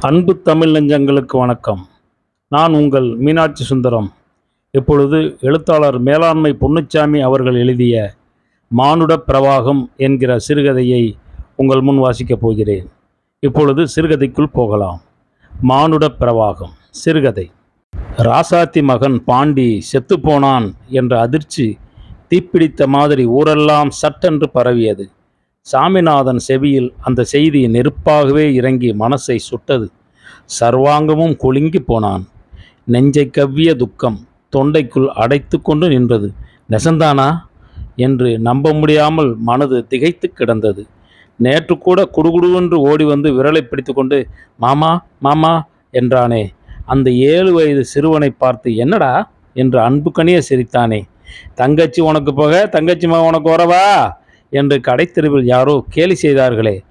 அன்பு தமிழ் நெஞ்சங்களுக்கு வணக்கம். நான் உங்கள் மீனாட்சி சுந்தரம். இப்பொழுது எழுத்தாளர் மேலாண்மை பொன்னுச்சாமி அவர்கள் எழுதிய மானுட பிரவாகம் என்கிற சிறுகதையை உங்கள் முன் வாசிக்கப் போகிறேன். இப்பொழுது சிறுகதைக்குள் போகலாம். மானுட பிரவாகம் சிறுகதை. ராசாத்தி மகன் பாண்டி செத்துப்போனான் என்ற அதிர்ச்சி தீப்பிடித்த மாதிரி ஊரெல்லாம் சட்டென்று பரவியது. சாமிநாதன் செவியில் அந்த செய்தி நெருப்பாகவே இறங்கி மனசை சுட்டது. சர்வாங்கமும் குலுங்கி போனான். நெஞ்சை கவ்விய துக்கம் தொண்டைக்குள் அடைத்து கொண்டு நின்றது. நெசந்தானா? என்று நம்ப முடியாமல் மனது திகைத்து கிடந்தது. நேற்று கூட குடுகுடுவென்று ஓடி வந்து விரலை பிடித்துக்கொண்டு மாமா மாமா என்றானே. அந்த ஏழு வயது சிறுவனை பார்த்து என்னடா? என்று அன்பு கனிய சிரித்தானே. தங்கச்சி உனக்கு போக தங்கச்சி மகன் உனக்கு வரவா? என்று கடைத்தெருவில் யாரோ கேலி செய்தார்களே.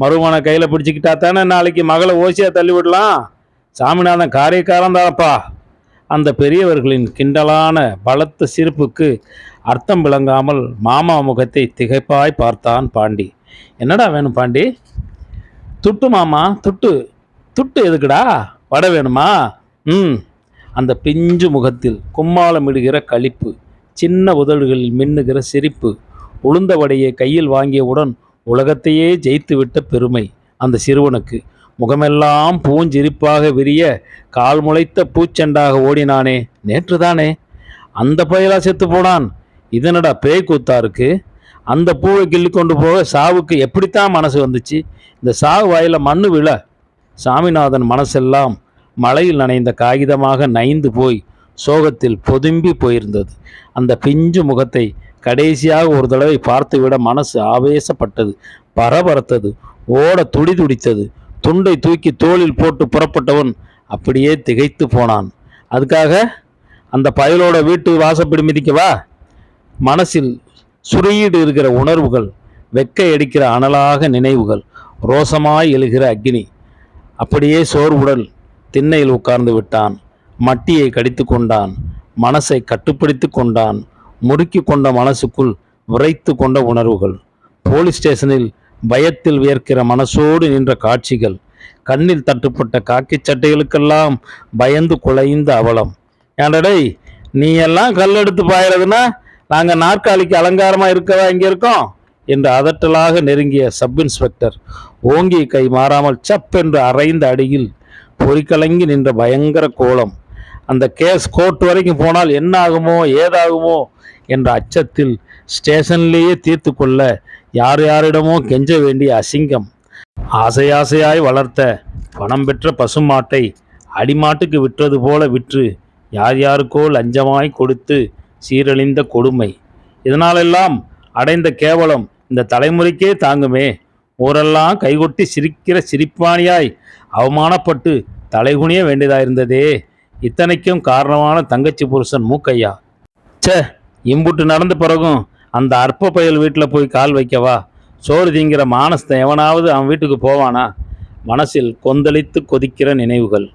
மருமனை கையில் பிடிச்சிக்கிட்டா தானே நாளைக்கு மகளை ஓசியாக தள்ளி விடலாம் சாமிநாதன் காரியக்காரன் தானப்பா. அந்த பெரியவர்களின் கிண்டலான பலத்த சிரிப்புக்கு அர்த்தம் விளங்காமல் மாமா முகத்தை திகைப்பாய் பார்த்தான் பாண்டி. என்னடா வேணும் பாண்டி? துட்டு மாமா துட்டு. துட்டு எதுக்குடா? வடை வேணுமா? ம். அந்த பிஞ்சு முகத்தில் கும்மாளமிடுகிற களிப்பு. சின்ன உதடுகளில் மின்னுகிற சிரிப்பு உளுந்த வடையை கையில் வாங்கியவுடன் உலகத்தையே ஜெயித்துவிட்ட பெருமை அந்த சிறுவனுக்கு. முகமெல்லாம் பூஞ்சிரிப்பாக விரிய கால் முளைத்த பூச்செண்டாக ஓடினானே நேற்றுதானே? அந்த பயலா செத்து போனான். இதனடா பேய் கூத்தா இருக்கு? அந்த பூவை கிள்ளி கொண்டு போக சாவுக்கு எப்படித்தான் மனசு வந்துச்சு? இந்த சாவு வாயில் மண்ணு விழ. சாமிநாதன் மனசெல்லாம் மழையில் நனைந்த காகிதமாக நைந்து போய் சோகத்தில் பொதும்பி போயிருந்தது. அந்த பிஞ்சு முகத்தை கடைசியாக ஒரு தடவை பார்த்துவிட மனசு ஆவேசப்பட்டது. பரபரத்தது. ஓட துடி துடித்தது. துண்டை தூக்கி தோளில் போட்டு புறப்பட்டவன் அப்படியே திகைத்து போனான். அதுக்காக அந்த பயலோட வீட்டு வாசப்படி மிதிக்கவா மனசில் சுரையீடு இருக்கிற உணர்வுகள் வெக்க அடிக்கிற அனலாக நினைவுகள் ரோசமாய் எழுகிற அக்னி அப்படியே சோர்வுடல் திண்ணையில் உட்கார்ந்து விட்டான். மட்டியை கடித்து கொண்டான் மனசை கட்டுப்படுத்தி கொண்டான் முறுக்கி கொண்ட மனசுக்குள் விரைத்து கொண்ட உணர்வுகள். போலீஸ் ஸ்டேஷனில் பயத்தில் வியர்க்கிற மனசோடு நின்ற காட்சிகள் கண்ணில் தட்டுப்பட்ட காக்கிச் சட்டைகளுக்கெல்லாம் பயந்து குலைந்த அவலம். ஏண்டடை நீ எல்லாம் கல்லெடுத்து பாயிறதுன்னா நாங்கள் நாற்காலிக்கு அலங்காரமாக இருக்கவா இங்கே இருக்கோம்? என்று அதட்டலாக நெருங்கிய சப் இன்ஸ்பெக்டர் ஓங்கிய கை மாறாமல் சப் என்று அரைந்த அடியில் பொறிக்கலங்கி நின்ற பயங்கர கோலம். அந்த கேஸ் கோர்ட் வரைக்கும் போனால் என்ன ஆகுமோ ஏதாகுமோ என்ற அச்சத்தில் ஸ்டேஷன்லேயே தீர்த்து கொள்ள யார் யாரிடமோ கெஞ்ச வேண்டிய அசிங்கம். ஆசை ஆசையாய் வளர்த்த பணம் பெற்ற பசுமாட்டை அடிமாட்டுக்கு விற்றது போல விற்று யார் யாருக்கோ லஞ்சமாய் கொடுத்து சீரழிந்த கொடுமை. இதனாலெல்லாம் அடைந்த கேவலம் இந்த தலைமுறைக்கே தாங்குமே. ஊரெல்லாம் கைகொட்டி சிரிக்கிற சிரிப்பானியாய் அவமானப்பட்டு தலைகுனிய வேண்டியதாயிருந்ததே. இத்தனைக்கும் காரணமான தங்கச்சி புருஷன் மூக்கையா? சே இம்புட்டு நடந்த பிறகும் அந்த அற்ப பயல் வீட்டில் போய் கால் வைக்கவா? சோறு திங்கிற மானஸ்தன் எவனாவது அவன் வீட்டுக்கு போவானா? மனசில் கொந்தளித்து கொதிக்கிற நினைவுகள்.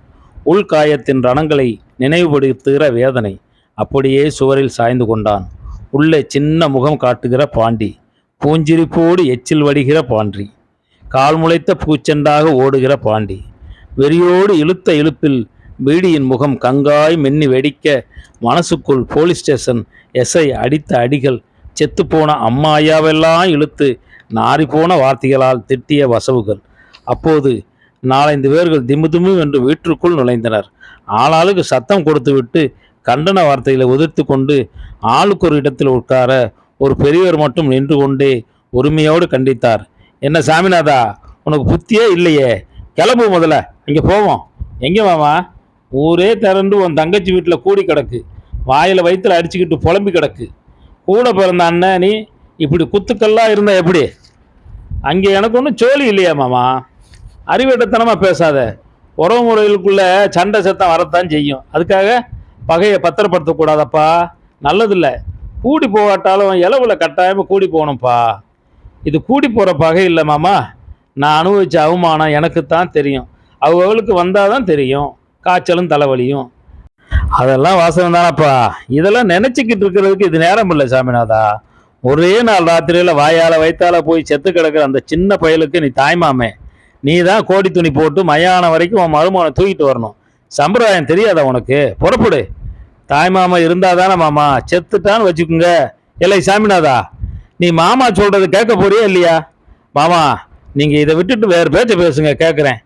உள்காயத்தின் ரணங்களை நினைவுபடுத்துகிற வேதனை. அப்படியே சுவரில் சாய்ந்து கொண்டான். உள்ளே சின்ன முகம் காட்டுகிற பாண்டி. பூஞ்சிரிப்போடு எச்சில் வடிகிற பாண்டி. கால் முளைத்த பூச்செண்டாக ஓடுகிற பாண்டி. வெறியோடு இழுத்த இழுப்பில் பீடியின் முகம் கங்காய் மென்னி வெடிக்க மனசுக்குள் போலீஸ் ஸ்டேஷன் எஸ்ஐ அடித்த அடிகள் செத்துப்போன அம்மா ஐயாவெல்லாம் இழுத்து நாரிப்போன வார்த்தைகளால் திட்டிய வசவுகள். அப்போது நாலைந்து பேர்கள் திமு திமு என்று வீட்டிற்குள் நுழைந்தனர். ஆளாளுக்கு சத்தம் கொடுத்துவிட்டு கண்டன வார்த்தைகளை உதிர்த்து கொண்டு ஆளுக்கு ஒரு இடத்தில் உட்கார ஒரு பெரியவர் மட்டும் நின்று கொண்டே உரிமையோடு கண்டித்தார். என்ன சாமிநாதா உனக்கு புத்தியே இல்லையே. கிளம்பு முதல்ல. இங்கே போவோம். எங்கே மாமா? ஊரே திரண்டு உன் தங்கச்சி வீட்டில் கூடி கிடக்கு. வாயில் வயிற்றில் அடிச்சுக்கிட்டு புலம்பி கிடக்கு. கூட பிறந்த அண்ணன் நீ இப்படி குத்துக்கல்லாம் இருந்தா எப்படி? அங்கே எனக்கு ஒன்றும் சோழி இல்லையா மாமா? அறிவிட்டத்தனமாக பேசாத. உறவு முறைகளுக்குள்ளே சண்டை சத்தம் வரத்தான் செய்யும். அதுக்காக பகையை பத்திரப்படுத்தக்கூடாதப்பா நல்லதில்லை. கூடி போகாட்டாலும் இலவுல கட்டாயமாக கூடி போகணும்ப்பா. இது கூடி போகிற பகை இல்லை மாமா. நான் அனுபவித்த அவமானம் எனக்கு தான் தெரியும். அவங்களுக்கு வந்தால் தான் தெரியும். காய்ச்சலும் தலைவலியும். அதெல்லாம் வாசகம் தானப்பா. இதெல்லாம் நினைச்சுக்கிட்டு இருக்கிறதுக்கு இது நேரம் இல்லை சாமிநாதா. ஒரே நாள் ராத்திரியில் வாயால் வைத்தால போய் செத்து கிடக்கிற அந்த சின்ன பயலுக்கு நீ தாய்மாமே. நீ தான் கோடி துணி போட்டு மயானம் வரைக்கும் உன் மருமகனை தூக்கிட்டு வரணும். சம்பிரதாயம் தெரியாதா உனக்கு? புறப்படு. தாய்மாமா இருந்தாதானே மாமா. செத்துட்டான்னு வச்சுக்கோங்க. இல்லை சாமிநாதா நீ மாமா சொல்கிறது கேட்க போறியா இல்லையா? மாமா நீங்கள் இதை விட்டுட்டு வேறு பேச்சை பேசுங்க கேட்குறேன்.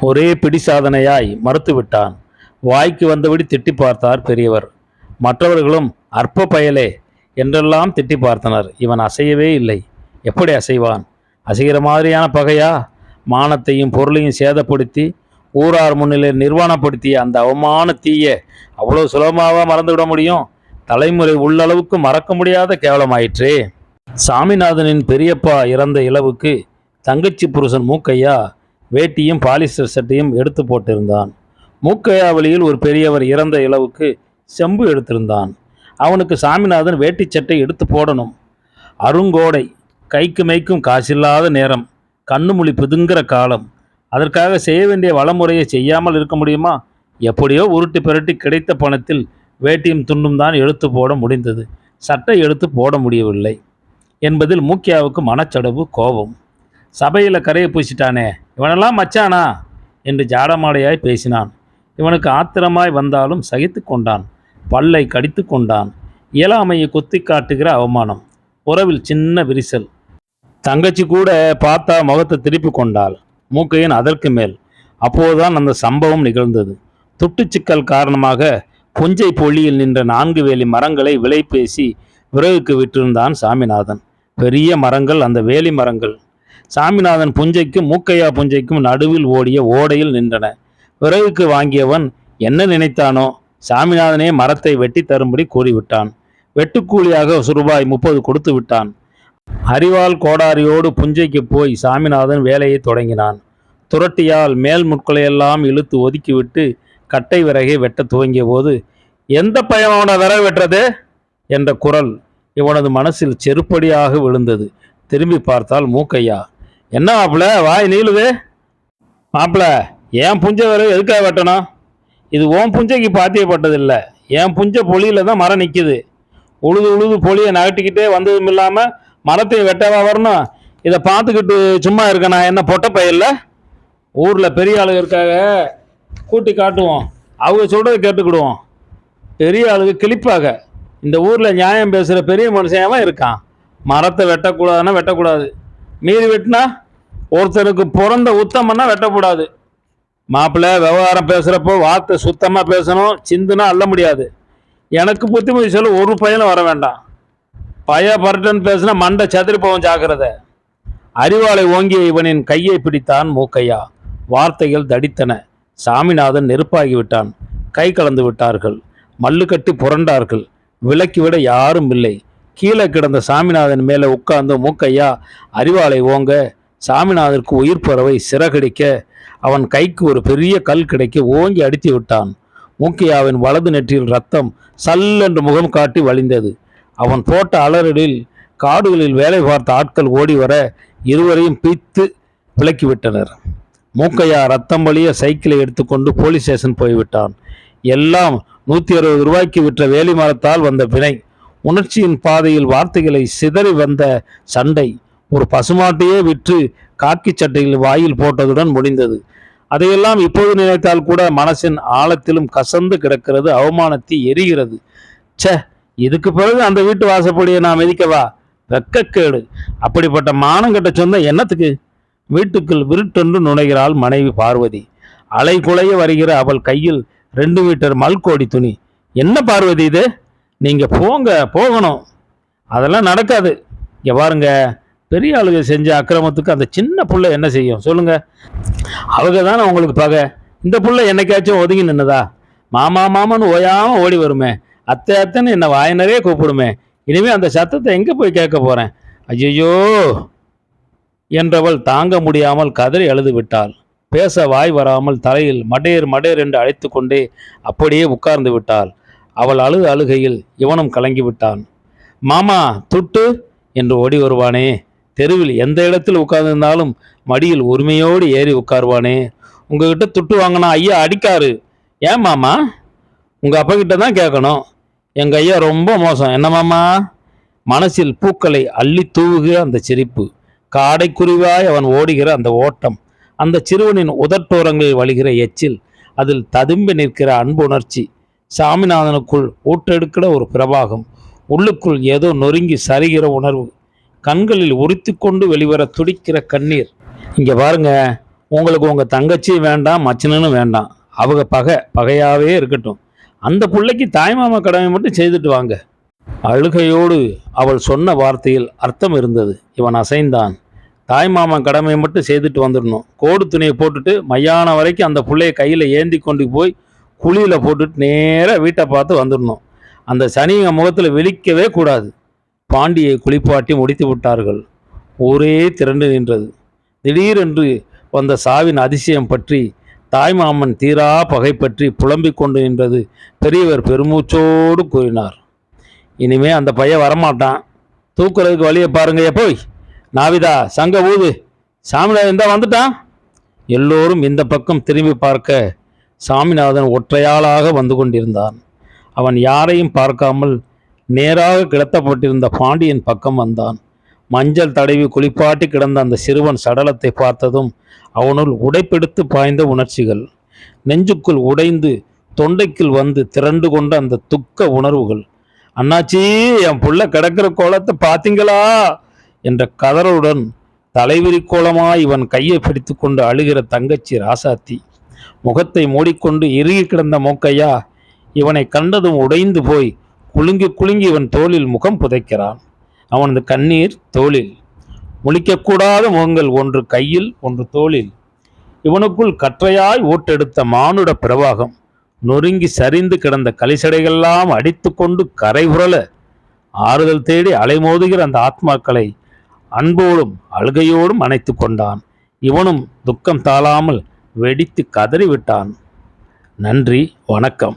ஒரே பிடி சாதனையாய் மறுத்துவிட்டான். வாய்க்கு வந்தபடி திட்டி பார்த்தார் பெரியவர். மற்றவர்களும் அற்ப பயலே என்றெல்லாம் திட்டி பார்த்தனர். இவன் அசையவே இல்லை. எப்படி அசைவான்? அசைகிற மாதிரியான பகையா? மானத்தையும் பொருளையும் சேதப்படுத்தி ஊரார் முன்னிலையில் நிர்வாணப்படுத்திய அந்த அவமான தீய அவ்வளோ சுலபமாக மறந்துவிட முடியும்? தலைமுறை உள்ளளவுக்கு மறக்க முடியாத கேவலமாயிற்றே. சாமிநாதனின் பெரியப்பா இறந்த இளவுக்கு தங்கச்சி புருஷன் மூக்கையா? வேட்டியும் பாலிஸ்டர் சட்டையும் எடுத்து போட்டிருந்தான். மூக்கையாவளியில் ஒரு பெரியவர் இறந்த இளவுக்கு செம்பு எடுத்திருந்தான். அவனுக்கு சாமிநாதன் வேட்டி சட்டை எடுத்து போடணும். அருங்கோடை கைக்கு மைக்கும் காசில்லாத நேரம் கண்ணுமொழி பிதுங்கிற காலம். அதற்காக செய்ய வேண்டிய வளமுறையை செய்யாமல் இருக்க முடியுமா? எப்படியோ உருட்டி பிரட்டி கிடைத்த பணத்தில் வேட்டியும் துண்டும் தான் எடுத்து போட முடிந்தது. சட்டை எடுத்து போட முடியவில்லை. என்பதில் மூக்கியாவுக்கு மனச்சடவு கோபம். சபையில் கரையை பூசிட்டானே? இவனெல்லாம் மச்சானா? என்று ஜாடமாடையாய் பேசினான். இவனுக்கு ஆத்திரமாய் வந்தாலும் சகித்து கொண்டான். பல்லை கடித்து கொண்டான். இயலாமையை குத்தி காட்டுகிற அவமானம். உறவில் சின்ன விரிசல். தங்கச்சி கூட பார்த்தா முகத்தை திருப்பி கொண்டாள். மூக்கையின் அதற்கு மேல். அப்போதுதான் அந்த சம்பவம் நிகழ்ந்தது. துட்டுச்சிக்கல் காரணமாக புஞ்சை பொழியில் நின்ற நான்கு வேலி மரங்களை விலை பேசி விறகுக்கு விட்டிருந்தான் சாமிநாதன். பெரிய மரங்கள் அந்த வேலி மரங்கள். சாமிநாதன் புஞ்சைக்கும் மூக்கையா புஞ்சைக்கும் நடுவில் ஓடிய ஓடையில் நின்றன. விறகுக்கு வாங்கியவன் என்ன நினைத்தானோ சாமிநாதனே மரத்தை வெட்டி தரும்படி கூறிவிட்டான். வெட்டுக்கூலியாக ரூபாய் முப்பது கொடுத்து விட்டான். அரிவாள் கோடாரியோடு புஞ்சைக்கு போய் சாமிநாதன் வேலையை தொடங்கினான். துரட்டியால் மேல் முட்களையெல்லாம் இழுத்து ஒதுக்கிவிட்டு கட்டை விறகை வெட்டத் துவங்கிய போது எந்த பையன் அவனை விறகு வெட்டுறது? என்ற குரல் இவனது மனசில் செருப்படியாக விழுந்தது. திரும்பி பார்த்தால் மூக்கையா என்ன மாப்பிள வாய் நீளுது? மாப்பிள ஏன் புஞ்சை வரை எதுக்காக வெட்டணும்? இது ஓன் புஞ்சைக்கு பாத்தியப்பட்டதில்லை. என் புஞ்சை பொலியில் தான் மரம் நிற்கிது உழுது உழுது பொலியை நகட்டிக்கிட்டே வந்ததும் இல்லாமல் மரத்தையும் வெட்டவா வரணும்? இதை பார்த்துக்கிட்டு சும்மா இருக்க நான் என்ன பொட்ட பையல்ல? ஊரில் பெரிய ஆளுங்க இருக்காக கூட்டி காட்டுவோம். அவங்க சொல்கிறத கேட்டுக்கிடுவோம். பெரிய ஆளுங்க கிளிப்பாக இந்த ஊரில் நியாயம் பேசுகிற பெரிய மனுஷன் இருக்கான். மரத்தை வெட்டக்கூடாதுன்னா வெட்டக்கூடாது. மீறி வெட்டினா ஒருத்தருக்கு பிறந்த உத்தமன்னா வெட்டக்கூடாது. மாப்பிள்ளை விவகாரம் பேசுகிறப்போ வார்த்தை சுத்தமாக பேசணும் சிந்துனா அள்ள முடியாது. எனக்கு புத்திமதி சொல்ல ஒரு பையனும் வர வேண்டாம். பய பரட்டன் பேசினா மண்டை சதுரி போவன் ஜாக்கிரத. அறிவாளை ஓங்கிய இவனின் கையை பிடித்தான் மூக்கையா. வார்த்தைகள் தடித்தன. சாமிநாதன் நெருப்பாகி விட்டான். கை கலந்து விட்டார்கள். மல்லுக்கட்டி புரண்டார்கள். விலக்கிவிட யாரும் இல்லை. கீழே கிடந்த சாமிநாதன் மேலே உட்கார்ந்து மூக்கையா அறிவாளை ஓங்க. சாமிநாதனுக்கு உயிர் பறவை சிறகடிக்க. அவன் கைக்கு ஒரு பெரிய கல் கிடைக்க ஓங்கி அடித்து விட்டான். மூக்கையாவின் வலது நெற்றியில் ரத்தம் சல்லென்று முகம் காட்டி வழிந்தது. அவன் போட்ட அலறலில் காடுகளில் வேலை பார்த்த ஆட்கள் ஓடி வர இருவரையும் பிய்த்து விலக்கிவிட்டனர் மூக்கையா ரத்தம் வழிய சைக்கிளை எடுத்துக்கொண்டு போலீஸ் ஸ்டேஷன் போய்விட்டான். எல்லாம் நூற்றி அறுபது ரூபாய்க்கு விற்ற வேலி மரத்தால் வந்த வினை. உணர்ச்சியின் பாதையில் வார்த்தைகளை சிதறி வந்த சண்டை ஒரு பசுமாட்டையே விற்று காக்கி சட்டையில் வாயில் போட்டதுடன் முடிந்தது. அதையெல்லாம் இப்போது நினைத்தால் கூட மனசின் ஆழத்திலும் கசந்து கிடக்கிறது அவமானத்தை எரிகிறது. ச இதுக்கு பிறகு அந்த வீட்டு வாசப்படியை நான் மிதிக்கவா? வெக்கக்கேடு. அப்படிப்பட்ட மானங்கட்ட சொந்த என்னத்துக்கு? வீட்டுக்குள் விருட்டென்று நுழைகிறாள் மனைவி பார்வதி. அலை குலைய வருகிற அவள் கையில் ரெண்டு மீட்டர் மல்கோடி துணி. என்ன பார்வதி இது? நீங்கள் போங்க போகணும். அதெல்லாம் நடக்காது. இங்கே பாருங்க பெரிய ஆளுக செஞ்ச அக்கிரமத்துக்கு அந்த சின்ன புள்ள என்ன செய்யும்? சொல்லுங்க. அவங்க தானே உங்களுக்கு பகை. இந்த புள்ள என்னைக்காச்சும் ஒதுங்கி நின்னதா? மாமா மாமான்னு ஓயாமல் ஓடி வருமே. அத்தை அத்தைன்னு என்னை வாயினரே கூப்பிடுமே. இனிமேல் அந்த சத்தத்தை எங்கே போய் கேட்க போகிறேன் ஐயோ என்றவள் தாங்க முடியாமல் கதறி எழுது விட்டாள். பேச வாய் வராமல் தலையில் மடேர் மடேர் என்று அழைத்து கொண்டே அப்படியே உட்கார்ந்து விட்டாள். அவள் அழுது அழுகையில் இவனும் கலங்கி விட்டான் மாமா துட்டு! என்று ஓடி வருவானே. தெருவில் எந்த இடத்தில் உட்கார்ந்திருந்தாலும் மடியில் உரிமையோடு ஏறி உட்காருவானே. உங்ககிட்ட துட்டு வாங்கினா ஐயா அடிக்காரு. ஏன் மாமா? உங்கள் அப்பகிட்ட தான் கேட்கணும். எங்கள் ஐயா ரொம்ப மோசம். என்னமாம்மா மனசில் பூக்களை அள்ளி தூவுகிற அந்த சிரிப்பு. காடைக்குருவாய் அவன் ஓடுகிற அந்த ஓட்டம். அந்த சிறுவனின் உதட்டோரங்களில் வழிகிற எச்சில். அதில் ததும்பி நிற்கிற அன்புணர்ச்சி. சாமிநாதனுக்குள் ஊற்றெடுக்கிற ஒரு பிரபாகம். உள்ளுக்குள் ஏதோ நொறுங்கி சரிகிற உணர்வு. கண்களில் உரித்து கொண்டு வெளிவர துடிக்கிற கண்ணீர். இங்கே பாருங்க உங்களுக்கு உங்கள் தங்கச்சியும் வேண்டாம் மச்சனனும் வேண்டாம். அவங்க பகை பகையாகவே இருக்கட்டும். அந்த பிள்ளைக்கு தாய்மாமா கடமை மட்டும் செய்துட்டு வாங்க. அழுகையோடு அவள் சொன்ன வார்த்தையில் அர்த்தம் இருந்தது. இவன் அசைந்தான். தாய்மாமன் கடமையை மட்டும் செய்துட்டு வந்துடணும். கோடு துணியை போட்டுட்டு மையானம் வரைக்கும் அந்த பிள்ளையை கையில் ஏந்தி கொண்டு போய் குழியில் போட்டுட்டு நேராக வீட்டை பார்த்து வந்துடணும். அந்த சனிங்க முகத்தில் விழிக்கவே கூடாது. பாண்டியை குளிப்பாட்டி முடித்து விட்டார்கள். ஒரே திரண்டு நின்றது. திடீரென்று வந்த சாவின் அதிசயம் பற்றி தாய்மாமன் தீரா பகை பற்றி புலம்பிக் கொண்டு நின்றது பெரியவர் பெருமூச்சோடு கூறினார். இனிமே அந்த பையன் வரமாட்டான். தூக்குறதுக்கு வழியை பாருங்க போய். நாவிதா சங்க ஊது. சாமிநாதன் தான் வந்துட்டான். எல்லோரும் இந்த பக்கம் திரும்பி பார்க்க சாமிநாதன் ஒற்றையாளாக வந்து கொண்டிருந்தான். அவன் யாரையும் பார்க்காமல் நேராக கிடத்தப்பட்டிருந்த பாண்டியன் பக்கம் வந்தான். மஞ்சள் தடவி குளிப்பாட்டி கிடந்த அந்த சிறுவன் சடலத்தை பார்த்ததும் அவனுள் உடைப்பெடுத்து பாய்ந்த உணர்ச்சிகள். நெஞ்சுக்குள் உடைந்து தொண்டைக்குள் வந்து திரண்டு கொண்ட அந்த துக்க உணர்வுகள். அண்ணாச்சி என் புள்ள கிடக்கிற கோலத்தை பார்த்தீங்களா? என்ற கதறலுடன் தலைவிரி கோலமாய் இவன் கையை பிடித்து கொண்டு அழுகிற தங்கச்சி ராசாத்தி முகத்தை மூடிக்கொண்டு இறுகி கிடந்த மூக்கையா இவனை கண்டதும் உடைந்து போய் குலுங்கி குலுங்கி இவன் தோளில் முகம் புதைக்கிறான். அவனது கண்ணீர் தோளில். முழிக்கக்கூடாத முகங்கள் ஒன்று கையில் ஒன்று தோளில். இவனுக்குள் கற்றையாய் ஓட்டெடுத்த மானுட பிரவாகம் நொறுங்கி சரிந்து கிடந்த கலிசடைகள்லாம் அடித்துக்கொண்டு கரை உரல ஆறுதல் தேடி அலைமோதுகிற அந்த ஆத்மாக்களை அன்போடும் அழுகையோடும் அணைத்து கொண்டான் இவனும் துக்கம் தாழாமல் வெடித்து கதறிவிட்டான். நன்றி வணக்கம்.